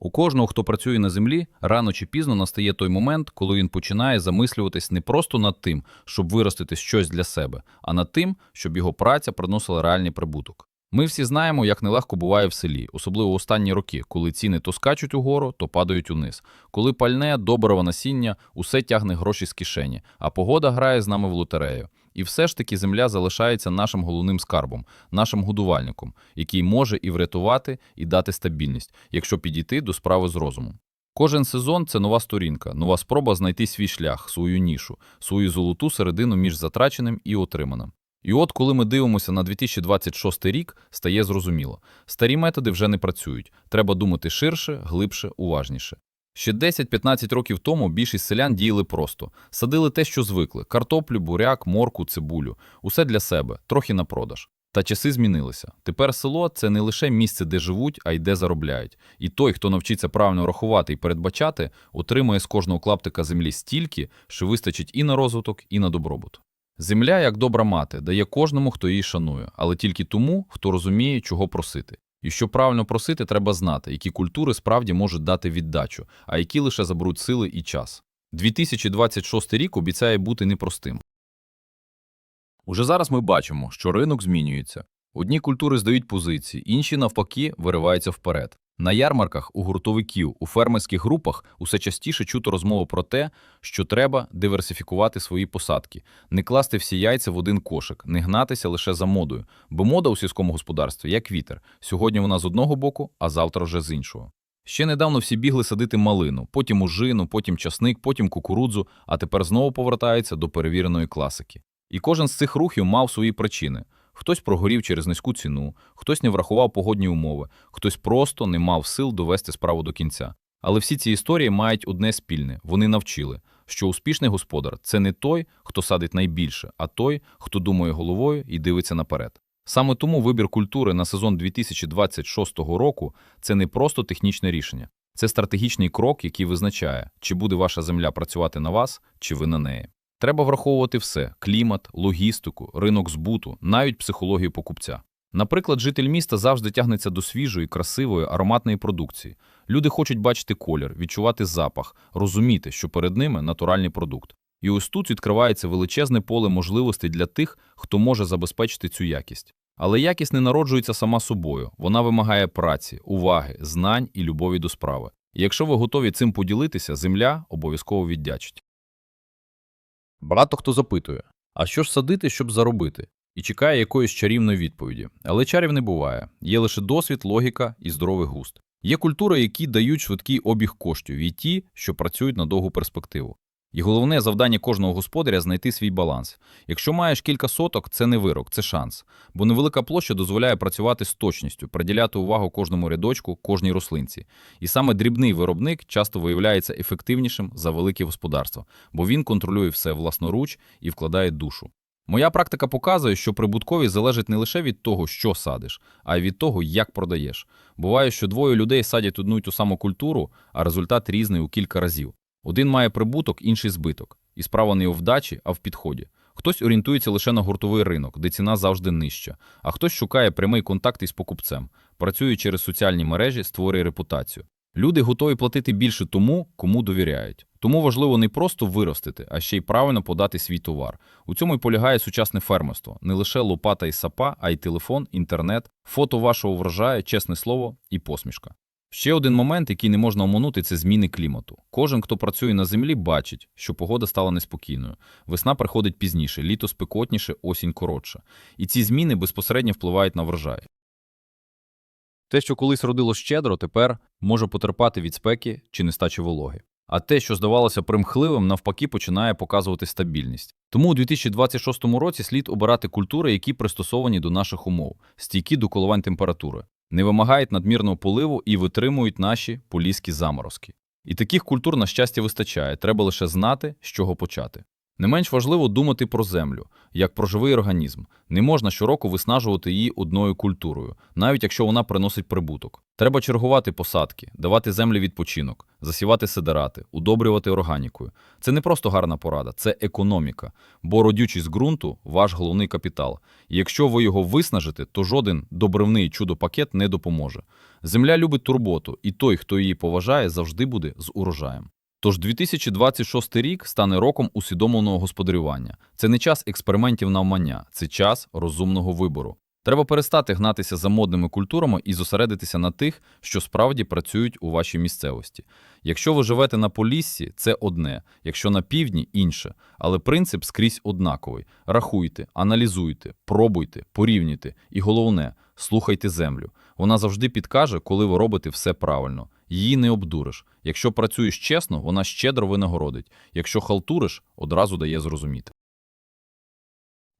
У кожного, хто працює на землі, рано чи пізно настає той момент, коли він починає замислюватись не просто над тим, щоб виростити щось для себе, а над тим, щоб його праця приносила реальний прибуток. Ми всі знаємо, як нелегко буває в селі, особливо в останні роки, коли ціни то скачуть угору, то падають униз. Коли пальне, доброго насіння, усе тягне гроші з кишені, а погода грає з нами в лотерею. І все ж таки земля залишається нашим головним скарбом, нашим годувальником, який може і врятувати, і дати стабільність, якщо підійти до справи з розумом. Кожен сезон це нова сторінка, нова спроба знайти свій шлях, свою нішу, свою золоту середину між затраченим і отриманим. І от коли ми дивимося на 2026 рік, стає зрозуміло. Старі методи вже не працюють. Треба думати ширше, глибше, уважніше. Ще 10-15 років тому більшість селян діяли просто. Садили те, що звикли: картоплю, буряк, морку, цибулю. Усе для себе, трохи на продаж. Та часи змінилися. Тепер село це не лише місце, де живуть, а й де заробляють. І той, хто навчиться правильно рахувати і передбачати, отримує з кожного клаптика землі стільки, що вистачить і на розвиток, і на добробут. Земля, як добра мати, дає кожному, хто її шанує, але тільки тому, хто розуміє, чого просити. І щоб правильно просити, треба знати, які культури справді можуть дати віддачу, а які лише заберуть сили і час. 2026 рік обіцяє бути непростим. Уже зараз ми бачимо, що ринок змінюється. Одні культури здають позиції, інші, навпаки, вириваються вперед. На ярмарках, у гуртовиків, у фермерських групах усе частіше чути розмову про те, що треба диверсифікувати свої посадки, не класти всі яйця в один кошик, не гнатися лише за модою, бо мода у сільському господарстві як вітер. Сьогодні вона з одного боку, а завтра вже з іншого. Ще недавно всі бігли садити малину, потім ужину, потім часник, потім кукурудзу, а тепер знову повертаються до перевіреної класики. І кожен з цих рухів мав свої причини. Хтось прогорів через низьку ціну, хтось не врахував погодні умови, хтось просто не мав сил довести справу до кінця. Але всі ці історії мають одне спільне: вони навчили, що успішний господар це не той, хто садить найбільше, а той, хто думає головою і дивиться наперед. Саме тому вибір культури на сезон 2026 року це не просто технічне рішення, це стратегічний крок, який визначає, чи буде ваша земля працювати на вас, чи ви на неї. Треба враховувати все: клімат, логістику, ринок збуту, навіть психологію покупця. Наприклад, житель міста завжди тягнеться до свіжої, красивої, ароматної продукції. Люди хочуть бачити колір, відчувати запах, розуміти, що перед ними натуральний продукт. І ось тут відкривається величезне поле можливостей для тих, хто може забезпечити цю якість. Але якість не народжується сама собою, вона вимагає праці, уваги, знань і любові до справи. І якщо ви готові цим поділитися, земля обов'язково віддячить. Багато хто запитує, а що ж садити, щоб заробити? І чекає якоїсь чарівної відповіді. Але чарів не буває. Є лише досвід, логіка і здоровий густ. Є культури, які дають швидкий обіг коштів, і ті, що працюють на довгу перспективу. І головне завдання кожного господаря знайти свій баланс. Якщо маєш кілька соток, це не вирок, це шанс. Бо невелика площа дозволяє працювати з точністю, приділяти увагу кожному рядочку, кожній рослинці. І саме дрібний виробник часто виявляється ефективнішим за велике господарство, бо він контролює все власноруч і вкладає душу. Моя практика показує, що прибутковість залежить не лише від того, що садиш, а й від того, як продаєш. Буває, що двоє людей садять одну й ту саму культуру, а результат різний у кілька разів. Один має прибуток, інший збиток. І справа не у вдачі, а в підході. Хтось орієнтується лише на гуртовий ринок, де ціна завжди нижча, а хтось шукає прямий контакт із покупцем, працює через соціальні мережі, створює репутацію. Люди готові платити більше тому, кому довіряють. Тому важливо не просто виростити, а ще й правильно подати свій товар. У цьому й полягає сучасне фермерство. Не лише лопата і сапа, а й телефон, інтернет, фото вашого врожаю, чесне слово і посмішка. Ще один момент, який не можна оминути, це зміни клімату. Кожен, хто працює на землі, бачить, що погода стала неспокійною. Весна приходить пізніше, літо спекотніше, осінь коротша. І ці зміни безпосередньо впливають на врожай. Те, що колись родило щедро, тепер може потерпати від спеки чи нестачі вологи. А те, що здавалося примхливим, навпаки, починає показувати стабільність. Тому у 2026 році слід обирати культури, які пристосовані до наших умов, стійкі до коливань температури, не вимагають надмірного поливу і витримують наші поліські заморозки. І таких культур, на щастя, вистачає, треба лише знати, з чого почати. Не менш важливо думати про землю, як про живий організм. Не можна щороку виснажувати її одною культурою, навіть якщо вона приносить прибуток. Треба чергувати посадки, давати землі відпочинок, засівати сидерати, удобрювати органікою. Це не просто гарна порада, це економіка, бо родючість ґрунту – ваш головний капітал. І якщо ви його виснажите, то жоден добривний чудо-пакет не допоможе. Земля любить турботу, і той, хто її поважає, завжди буде з урожаєм. Тож 2026 рік стане роком усвідомленого господарювання. Це не час експериментів навмання, це час розумного вибору. Треба перестати гнатися за модними культурами і зосередитися на тих, що справді працюють у вашій місцевості. Якщо ви живете на Поліссі, це одне, якщо на півдні інше. Але принцип скрізь однаковий: рахуйте, аналізуйте, пробуйте, порівнюйте. І головне, слухайте землю. Вона завжди підкаже, коли ви робите все правильно. Її не обдуриш. Якщо працюєш чесно, вона щедро винагородить. Якщо халтуриш, одразу дає зрозуміти.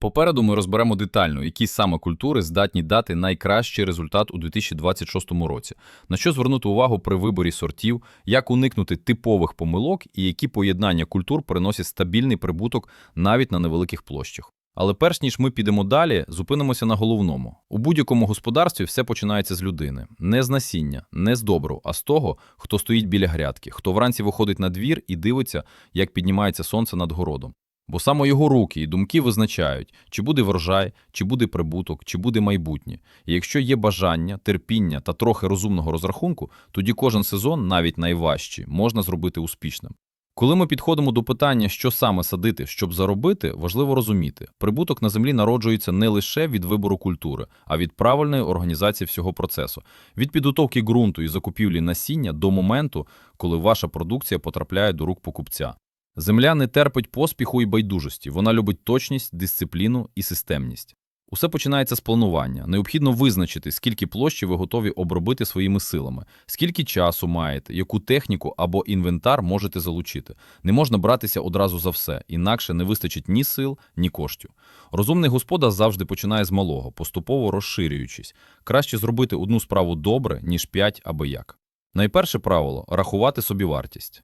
Попереду ми розберемо детально, які саме культури здатні дати найкращий результат у 2026 році, на що звернути увагу при виборі сортів, як уникнути типових помилок і які поєднання культур приносять стабільний прибуток навіть на невеликих площах. Але перш ніж ми підемо далі, зупинимося на головному. У будь-якому господарстві все починається з людини. Не з насіння, не з добру, а з того, хто стоїть біля грядки, хто вранці виходить на двір і дивиться, як піднімається сонце над городом. Бо саме його руки і думки визначають, чи буде врожай, чи буде прибуток, чи буде майбутнє. І якщо є бажання, терпіння та трохи розумного розрахунку, тоді кожен сезон, навіть найважчий, можна зробити успішним. Коли ми підходимо до питання, що саме садити, щоб заробити, важливо розуміти, прибуток на землі народжується не лише від вибору культури, а від правильної організації всього процесу, від підготовки ґрунту і закупівлі насіння до моменту, коли ваша продукція потрапляє до рук покупця. Земля не терпить поспіху і байдужості, вона любить точність, дисципліну і системність. Усе починається з планування. Необхідно визначити, скільки площі ви готові обробити своїми силами, скільки часу маєте, яку техніку або інвентар можете залучити. Не можна братися одразу за все, інакше не вистачить ні сил, ні коштів. Розумний господар завжди починає з малого, поступово розширюючись. Краще зробити одну справу добре, ніж п'ять аби як. Найперше правило рахувати собівартість.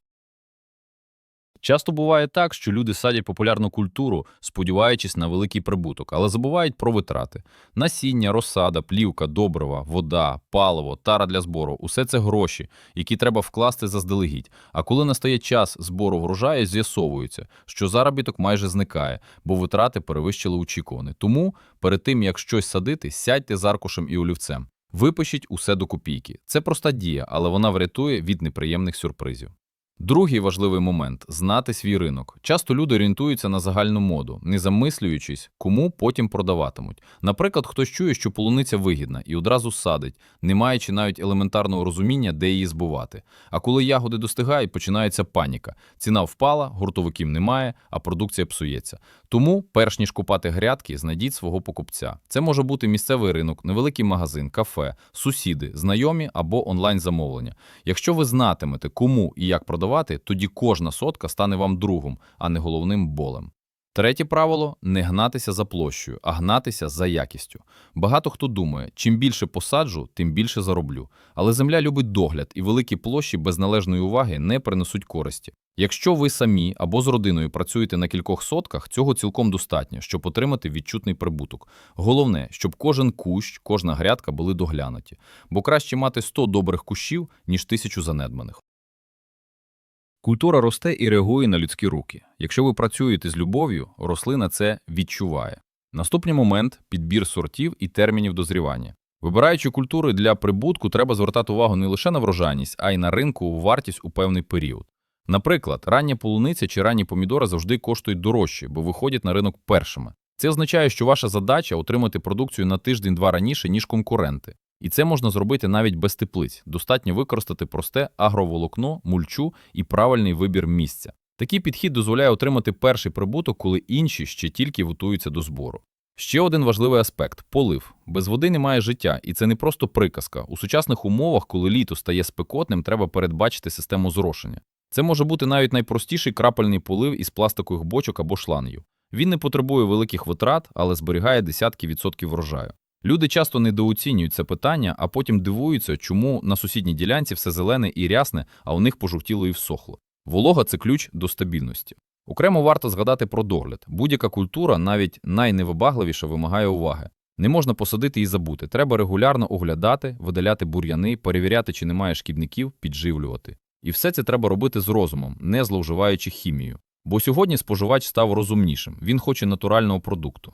Часто буває так, що люди садять популярну культуру, сподіваючись на великий прибуток, але забувають про витрати. Насіння, розсада, плівка, добрива, вода, паливо, тара для збору усе це гроші, які треба вкласти заздалегідь. А коли настає час збору врожаю, з'ясовується, що заробіток майже зникає, бо витрати перевищили очікуване. Тому перед тим як щось садити, сядьте з аркушем і олівцем. Випишіть усе до копійки. Це проста дія, але вона врятує від неприємних сюрпризів. Другий важливий момент знати свій ринок. Часто люди орієнтуються на загальну моду, не замислюючись, кому потім продаватимуть. Наприклад, хтось чує, що полуниця вигідна і одразу садить, не маючи навіть елементарного розуміння, де її збувати. А коли ягоди достигають, починається паніка. Ціна впала, гуртовиків немає, а продукція псується. Тому, перш ніж купати грядки, знайдіть свого покупця. Це може бути місцевий ринок, невеликий магазин, кафе, сусіди, знайомі або онлайн-замовлення. Якщо ви знатимете, кому і як продавати, тоді кожна сотка стане вам другом, а не головним болем. Третє правило не гнатися за площею, а гнатися за якістю. Багато хто думає, чим більше посаджу, тим більше зароблю. Але земля любить догляд, і великі площі без належної уваги не принесуть користі. Якщо ви самі або з родиною працюєте на кількох сотках, цього цілком достатньо, щоб отримати відчутний прибуток. Головне, щоб кожен кущ, кожна грядка були доглянуті, бо краще мати 100 добрих кущів, ніж тисячу занедбаних. Культура росте і реагує на людські руки. Якщо ви працюєте з любов'ю, рослина це відчуває. Наступний момент підбір сортів і термінів дозрівання. Вибираючи культури для прибутку, треба звертати увагу не лише на врожайність, а й на ринку вартість у певний період. Наприклад, рання полуниця чи ранні помідори завжди коштують дорожче, бо виходять на ринок першими. Це означає, що ваша задача отримати продукцію на тиждень-два раніше, ніж конкуренти. І це можна зробити навіть без теплиць. Достатньо використати просте агроволокно, мульчу і правильний вибір місця. Такий підхід дозволяє отримати перший прибуток, коли інші ще тільки готуються до збору. Ще один важливий аспект полив. Без води немає життя, і це не просто приказка. У сучасних умовах, коли літо стає спекотним, треба передбачити систему зрошення. Це може бути навіть найпростіший крапельний полив із пластикових бочок або шлангів. Він не потребує великих витрат, але зберігає десятки відсотків врожаю. Люди часто недооцінюють це питання, а потім дивуються, чому на сусідній ділянці все зелене і рясне, а у них пожовтіло і всохло. Волога це ключ до стабільності. Окремо варто згадати про догляд. Будь-яка культура, навіть найневибагливіша, вимагає уваги. Не можна посадити і забути. Треба регулярно оглядати, видаляти бур'яни, перевіряти, чи немає шкідників, підживлювати. І все це треба робити з розумом, не зловживаючи хімією. Бо сьогодні споживач став розумнішим, він хоче натурального продукту.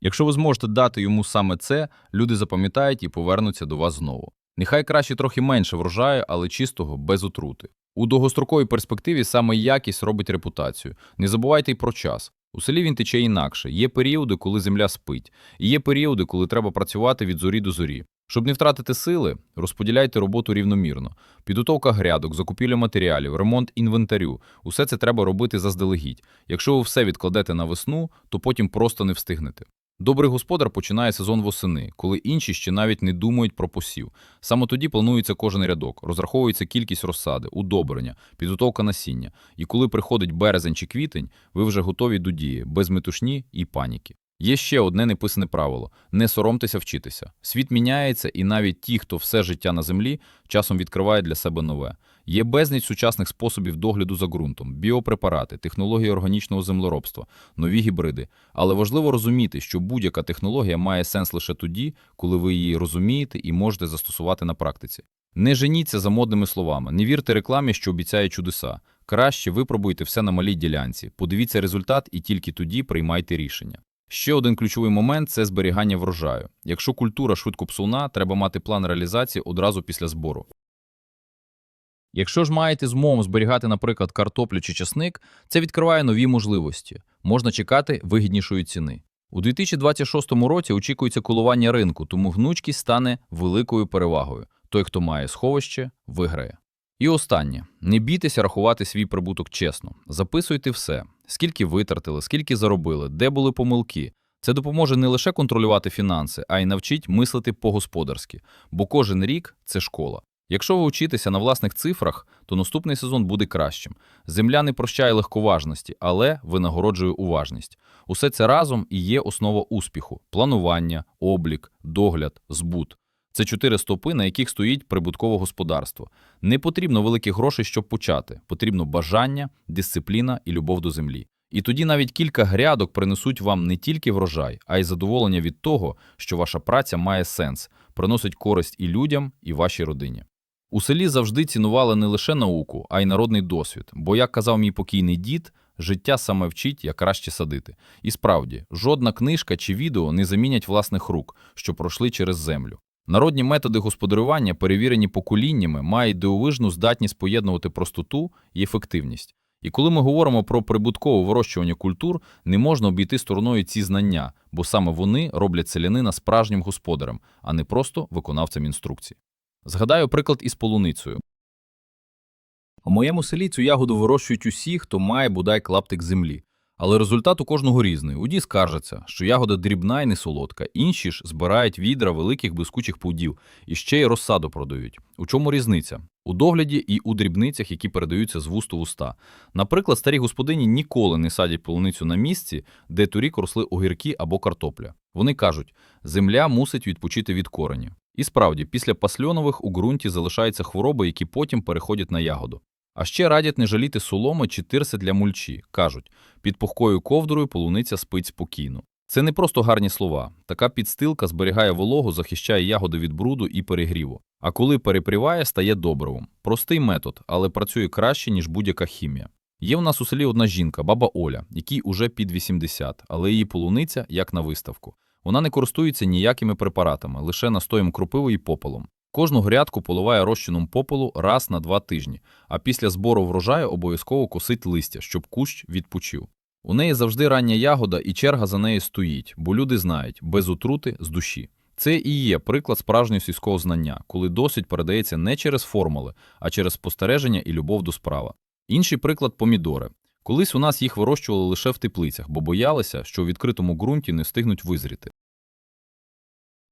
Якщо ви зможете дати йому саме це, люди запам'ятають і повернуться до вас знову. Нехай краще трохи менше врожаю, але чистого, без отрути. У довгостроковій перспективі саме якість робить репутацію. Не забувайте й про час. У селі він тече інакше. Є періоди, коли земля спить, і є періоди, коли треба працювати від зорі до зорі. Щоб не втратити сили, розподіляйте роботу рівномірно. Підготовка грядок, закупівля матеріалів, ремонт інвентарю усе це треба робити заздалегідь. Якщо ви все відкладете на весну, то потім просто не встигнете. Добрий господар починає сезон восени, коли інші ще навіть не думають про посів. Саме тоді планується кожен рядок, розраховується кількість розсади, удобрення, підготовка насіння. І коли приходить березень чи квітень, ви вже готові до дії, без метушні і паніки. Є ще одне неписане правило: не соромтеся вчитися. Світ міняється, і навіть ті, хто все життя на землі, часом відкриває для себе нове. Є безліч сучасних способів догляду за ґрунтом, біопрепарати, технології органічного землеробства, нові гібриди. Але важливо розуміти, що будь-яка технологія має сенс лише тоді, коли ви її розумієте і можете застосувати на практиці. Не женіться за модними словами, не вірте рекламі, що обіцяє чудеса. Краще випробуйте все на малій ділянці, подивіться результат і тільки тоді приймайте рішення. Ще один ключовий момент це зберігання врожаю. Якщо культура швидко псуна, треба мати план реалізації одразу після збору. Якщо ж маєте змогу зберігати, наприклад, картоплю чи часник, це відкриває нові можливості. Можна чекати вигіднішої ціни. У 2026 році очікується коливання ринку, тому гнучкість стане великою перевагою. Той, хто має сховище, виграє. І останнє: не бійтеся рахувати свій прибуток чесно. Записуйте все, скільки витратили, скільки заробили, де були помилки. Це допоможе не лише контролювати фінанси, а й навчить мислити по-господарськи, бо кожен рік це школа. Якщо ви вчитеся на власних цифрах, то наступний сезон буде кращим. Земля не прощає легковажності, але винагороджує уважність. Усе це разом і є основа успіху: планування, облік, догляд, збут. Це чотири стопи, на яких стоїть прибуткове господарство. Не потрібно великих грошей, щоб почати. Потрібно бажання, дисципліна і любов до землі. І тоді навіть кілька грядок принесуть вам не тільки врожай, а й задоволення від того, що ваша праця має сенс, приносить користь і людям, і вашій родині. У селі завжди цінували не лише науку, а й народний досвід, бо, як казав мій покійний дід, життя саме вчить, як краще садити. І справді, жодна книжка чи відео не замінять власних рук, що пройшли через землю. Народні методи господарювання, перевірені поколіннями, мають дивовижну здатність поєднувати простоту і ефективність. І коли ми говоримо про прибуткове вирощування культур, не можна обійти стороною ці знання, бо саме вони роблять селянина справжнім господарем, а не просто виконавцем інструкцій. Згадаю приклад із полуницею. У моєму селі цю ягоду вирощують усі, хто має бодай клаптик землі. Але результат у кожного різний. Одні скаржаться, що ягода дрібна і не солодка, інші ж збирають відра великих блискучих плодів і ще й розсаду продають. У чому різниця? У догляді і у дрібницях, які передаються з вуст у вуста. Наприклад, старі господині ніколи не садять полуницю на місці, де торік росли огірки або картопля. Вони кажуть, земля мусить відпочити від коренів. І справді, після пасльонових у ґрунті залишаються хвороби, які потім переходять на ягоду. А ще радять не жаліти соломи чи тирси для мульчі. Кажуть, під пухкою ковдрою полуниця спить спокійно. Це не просто гарні слова. Така підстилка зберігає вологу, захищає ягоди від бруду і перегріву. А коли перепріває, стає добривом. Простий метод, але працює краще, ніж будь-яка хімія. Є в нас у селі одна жінка, баба Оля, якій уже під 80, але її полуниця як на виставку. Вона не користується ніякими препаратами, лише настоєм кропиви і попелом. Кожну грядку поливає розчином попелу раз на два тижні, а після збору врожаю обов'язково косить листя, щоб кущ відпочив. У неї завжди рання ягода і черга за нею стоїть, бо люди знають, без отрути з душі. Це і є приклад справжнього сільського знання, коли досвід передається не через формули, а через спостереження і любов до справи. Інший приклад помідори. Колись у нас їх вирощували лише в теплицях, бо боялися, що у відкритому ґрунті не встигнуть визріти.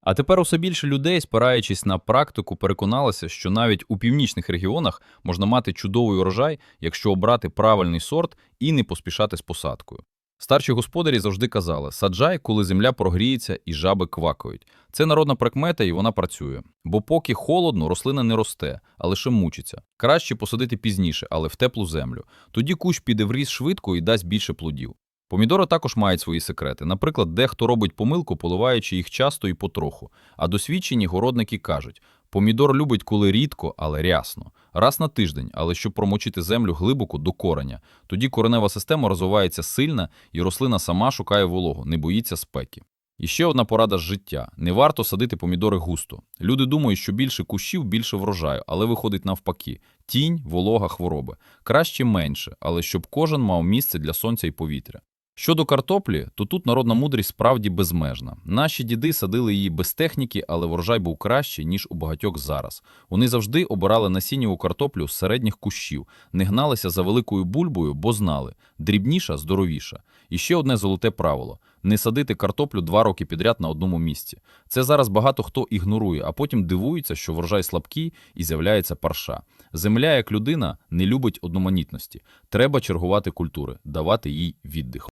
А тепер усе більше людей, спираючись на практику, переконалися, що навіть у північних регіонах можна мати чудовий урожай, якщо обрати правильний сорт і не поспішати з посадкою. Старші господарі завжди казали: саджай, коли земля прогріється і жаби квакають. Це народна прикмета, і вона працює. Бо поки холодно, рослина не росте, а лише мучиться. Краще посадити пізніше, але в теплу землю. Тоді кущ піде в ріс швидко і дасть більше плодів. Помідори також мають свої секрети. Наприклад, дехто робить помилку, поливаючи їх часто і потроху. А досвідчені городники кажуть: помідор любить, коли рідко, але рясно. Раз на тиждень, але щоб промочити землю глибоко до кореня. Тоді коренева система розвивається сильна, і рослина сама шукає вологу, не боїться спеки. І ще одна порада з життя: не варто садити помідори густо. Люди думають, що більше кущів, більше врожаю, але виходить навпаки: тінь, волога, хвороби. Краще менше, але щоб кожен мав місце для сонця і повітря. Щодо картоплі, то тут народна мудрість справді безмежна. Наші діди садили її без техніки, але врожай був кращий, ніж у багатьох зараз. Вони завжди обирали насіннєву картоплю з середніх кущів, не гналися за великою бульбою, бо знали – дрібніша – здоровіша. І ще одне золоте правило – не садити картоплю два роки підряд на одному місці. Це зараз багато хто ігнорує, а потім дивується, що врожай слабкий і з'являється парша. Земля, як людина, не любить одноманітності. Треба чергувати культури, давати їй віддих.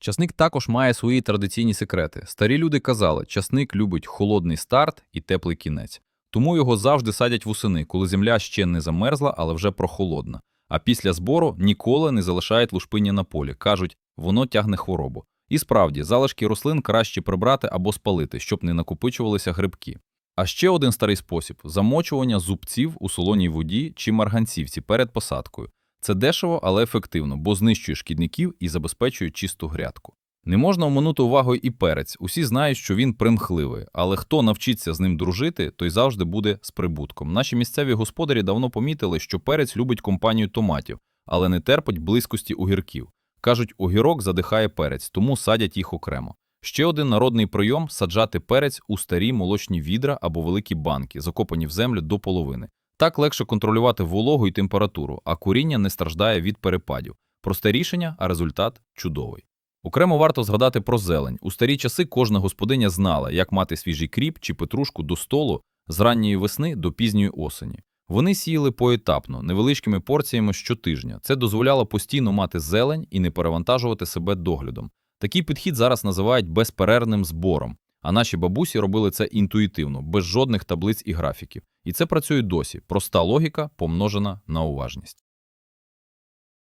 Часник також має свої традиційні секрети. Старі люди казали, часник любить холодний старт і теплий кінець. Тому його завжди садять восени, коли земля ще не замерзла, але вже прохолодна. А після збору ніколи не залишають лушпиння на полі. Кажуть, воно тягне хворобу. І справді, залишки рослин краще прибрати або спалити, щоб не накопичувалися грибки. А ще один старий спосіб замочування зубців у солоній воді чи марганцівці перед посадкою. Це дешево, але ефективно, бо знищує шкідників і забезпечує чисту грядку. Не можна оминути увагою і перець. Усі знають, що він примхливий, але хто навчиться з ним дружити, той завжди буде з прибутком. Наші місцеві господарі давно помітили, що перець любить компанію томатів, але не терпить близькості огірків. Кажуть, огірок задихає перець, тому садять їх окремо. Ще один народний прийом саджати перець у старі молочні відра або великі банки, закопані в землю до половини. Так легше контролювати вологу і температуру, а куріння не страждає від перепадів. Просте рішення, а результат чудовий. Окремо варто згадати про зелень. У старі часи кожна господиня знала, як мати свіжий кріп чи петрушку до столу з ранньої весни до пізньої осені. Вони сіяли поетапно, невеличкими порціями щотижня. Це дозволяло постійно мати зелень і не перевантажувати себе доглядом. Такий підхід зараз називають безперервним збором, а наші бабусі робили це інтуїтивно, без жодних таблиць і графіків. І це працює досі. Проста логіка, помножена на уважність.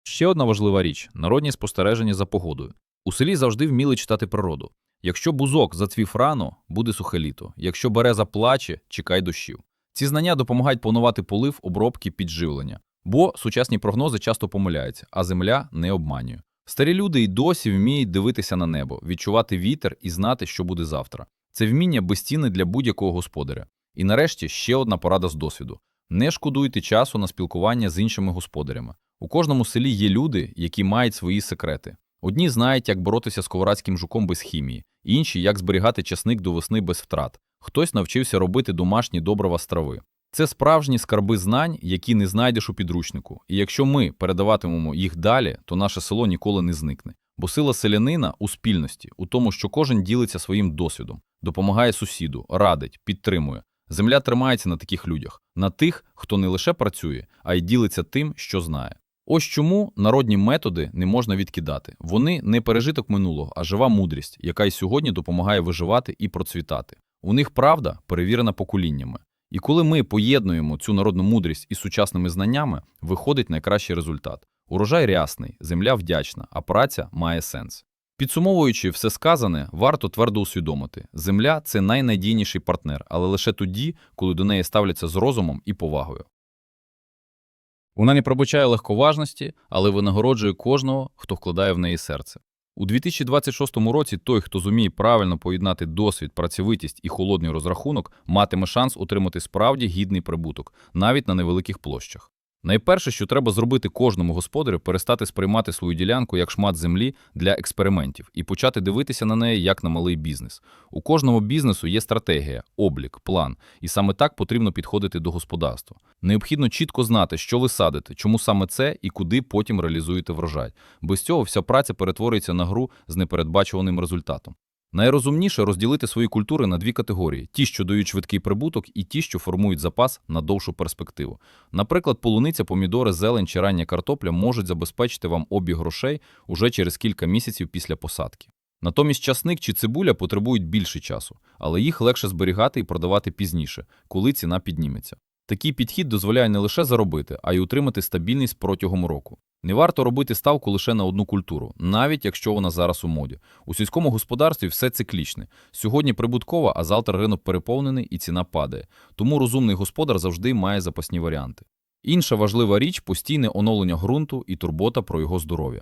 Ще одна важлива річ народні спостереження за погодою. У селі завжди вміли читати природу. Якщо бузок зацвів рано, буде сухе літо. Якщо береза плаче, чекай дощів. Ці знання допомагають планувати полив, обробки, підживлення. Бо сучасні прогнози часто помиляються, а земля не обманює. Старі люди й досі вміють дивитися на небо, відчувати вітер і знати, що буде завтра. Це вміння безцінне для будь-якого господаря. І нарешті ще одна порада з досвіду: не шкодуйте часу на спілкування з іншими господарями. У кожному селі є люди, які мають свої секрети. Одні знають, як боротися з коврадським жуком без хімії, інші як зберігати часник до весни без втрат. Хтось навчився робити домашні добрива з трави. Це справжні скарби знань, які не знайдеш у підручнику. І якщо ми передаватимемо їх далі, то наше село ніколи не зникне. Бо сила селянина у спільності, у тому, що кожен ділиться своїм досвідом, допомагає сусіду, радить, підтримує. Земля тримається на таких людях, на тих, хто не лише працює, а й ділиться тим, що знає. Ось чому народні методи не можна відкидати. Вони не пережиток минулого, а жива мудрість, яка й сьогодні допомагає виживати і процвітати. У них правда перевірена поколіннями. І коли ми поєднуємо цю народну мудрість із сучасними знаннями, виходить найкращий результат. Урожай рясний, земля вдячна, а праця має сенс. Підсумовуючи все сказане, варто твердо усвідомити: земля це найнадійніший партнер, але лише тоді, коли до неї ставляться з розумом і повагою. Вона не пробачає легковажності, але винагороджує кожного, хто вкладає в неї серце. У 2026 році той, хто зуміє правильно поєднати досвід, працьовитість і холодний розрахунок, матиме шанс отримати справді гідний прибуток, навіть на невеликих площах. Найперше, що треба зробити кожному господарю, перестати сприймати свою ділянку як шмат землі для експериментів і почати дивитися на неї як на малий бізнес. У кожному бізнесу є стратегія, облік, план, і саме так потрібно підходити до господарства. Необхідно чітко знати, що ви садите, чому саме це і куди потім реалізуєте врожай. Без цього вся праця перетворюється на гру з непередбачуваним результатом. Найрозумніше розділити свої культури на дві категорії: ті, що дають швидкий прибуток, і ті, що формують запас на довшу перспективу. Наприклад, полуниця, помідори, зелень чи рання картопля можуть забезпечити вам обіг грошей уже через кілька місяців після посадки. Натомість часник чи цибуля потребують більше часу, але їх легше зберігати і продавати пізніше, коли ціна підніметься. Такий підхід дозволяє не лише заробити, а й утримати стабільність протягом року. Не варто робити ставку лише на одну культуру, навіть якщо вона зараз у моді. У сільському господарстві все циклічне. Сьогодні прибуткова, а завтра ринок переповнений і ціна падає. Тому розумний господар завжди має запасні варіанти. Інша важлива річ постійне оновлення ґрунту і турбота про його здоров'я.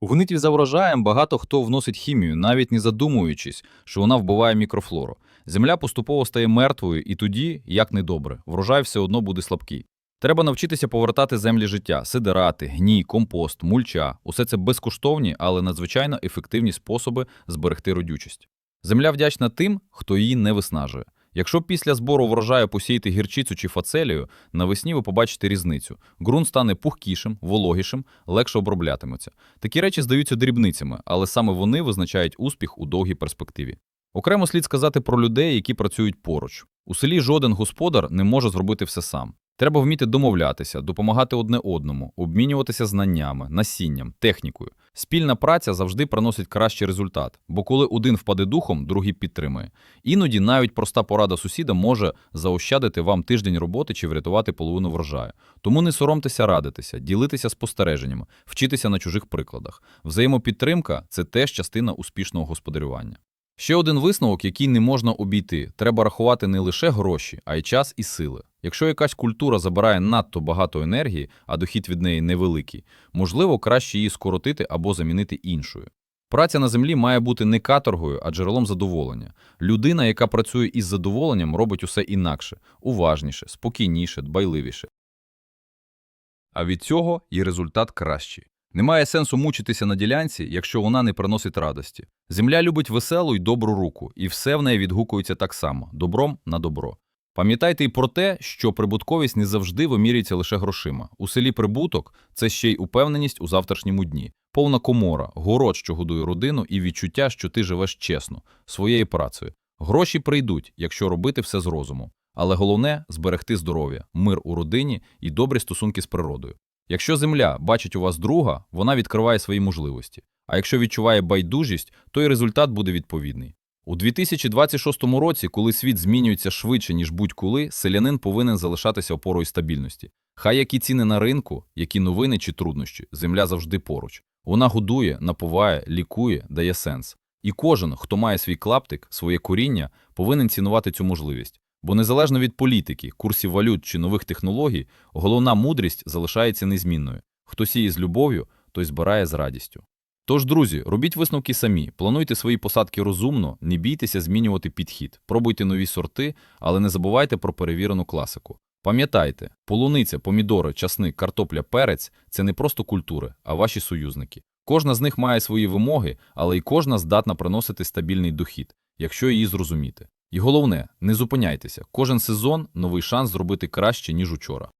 У гнитві за врожаєм багато хто вносить хімію, навіть не задумуючись, що вона вбиває мікрофлору. Земля поступово стає мертвою, і тоді, як недобре, врожай все одно буде слабкий. Треба навчитися повертати землі життя, сидирати, гній, компост, мульча. Усе це безкоштовні, але надзвичайно ефективні способи зберегти родючість. Земля вдячна тим, хто її не виснажує. Якщо після збору врожаю посіяти гірчицю чи фацелію, навесні ви побачите різницю. Ґрунт стане пухкішим, вологішим, легше оброблятиметься. Такі речі здаються дрібницями, але саме вони визначають успіх у довгій перспективі. Окремо слід сказати про людей, які працюють поруч. У селі жоден господар не може зробити все сам. Треба вміти домовлятися, допомагати одне одному, обмінюватися знаннями, насінням, технікою. Спільна праця завжди приносить кращий результат, бо коли один впаде духом, другий підтримує. Іноді навіть проста порада сусіда може заощадити вам тиждень роботи чи врятувати половину врожаю. Тому не соромтеся радитися, ділитися спостереженнями, вчитися на чужих прикладах. Взаємопідтримка це теж частина успішного господарювання. Ще один висновок, який не можна обійти, треба рахувати не лише гроші, а й час і сили. Якщо якась культура забирає надто багато енергії, а дохід від неї невеликий, можливо, краще її скоротити або замінити іншою. Праця на землі має бути не каторгою, а джерелом задоволення. Людина, яка працює із задоволенням, робить усе інакше, уважніше, спокійніше, дбайливіше. А від цього і результат кращий. Немає сенсу мучитися на ділянці, якщо вона не приносить радості. Земля любить веселу й добру руку, і все в неї відгукується так само – добром на добро. Пам'ятайте й про те, що прибутковість не завжди вимірюється лише грошима. У селі прибуток – це ще й упевненість у завтрашньому дні. Повна комора, город, що годує родину, і відчуття, що ти живеш чесно, своєю працею. Гроші прийдуть, якщо робити все з розуму. Але головне – зберегти здоров'я, мир у родині і добрі стосунки з природою. Якщо земля бачить у вас друга, вона відкриває свої можливості. А якщо відчуває байдужість, то і результат буде відповідний. У 2026 році, коли світ змінюється швидше, ніж будь-коли, селянин повинен залишатися опорою стабільності. Хай які ціни на ринку, які новини чи труднощі, земля завжди поруч. Вона годує, напуває, лікує, дає сенс. І кожен, хто має свій клаптик, своє коріння, повинен цінувати цю можливість. Бо незалежно від політики, курсів валют чи нових технологій, головна мудрість залишається незмінною. Хто сіє з любов'ю, той збирає з радістю. Тож, друзі, робіть висновки самі, плануйте свої посадки розумно, не бійтеся змінювати підхід, пробуйте нові сорти, але не забувайте про перевірену класику. Пам'ятайте, полуниця, помідори, часник, картопля, перець це не просто культури, а ваші союзники. Кожна з них має свої вимоги, але й кожна здатна приносити стабільний дохід, якщо її зрозуміти. І головне, не зупиняйтеся. Кожен сезон новий шанс зробити краще, ніж учора.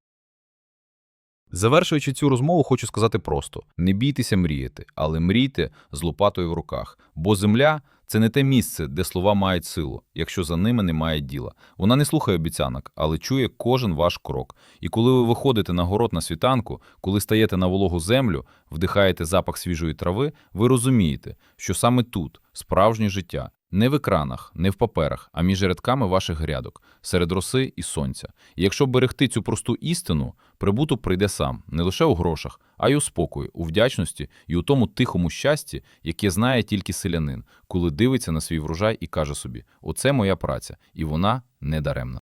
Завершуючи цю розмову, хочу сказати просто: не бійтеся мріяти, але мрійте з лопатою в руках, бо земля це не те місце, де слова мають силу, якщо за ними немає діла. Вона не слухає обіцянок, але чує кожен ваш крок. І коли ви виходите на город на світанку, коли стаєте на вологу землю, вдихаєте запах свіжої трави, ви розумієте, що саме тут справжнє життя. Не в екранах, не в паперах, а між рядками ваших грядок, серед роси і сонця. І якщо берегти цю просту істину, прибуток прийде сам, не лише у грошах, а й у спокої, у вдячності і у тому тихому щасті, яке знає тільки селянин, коли дивиться на свій врожай і каже собі: оце моя праця, і вона не даремна.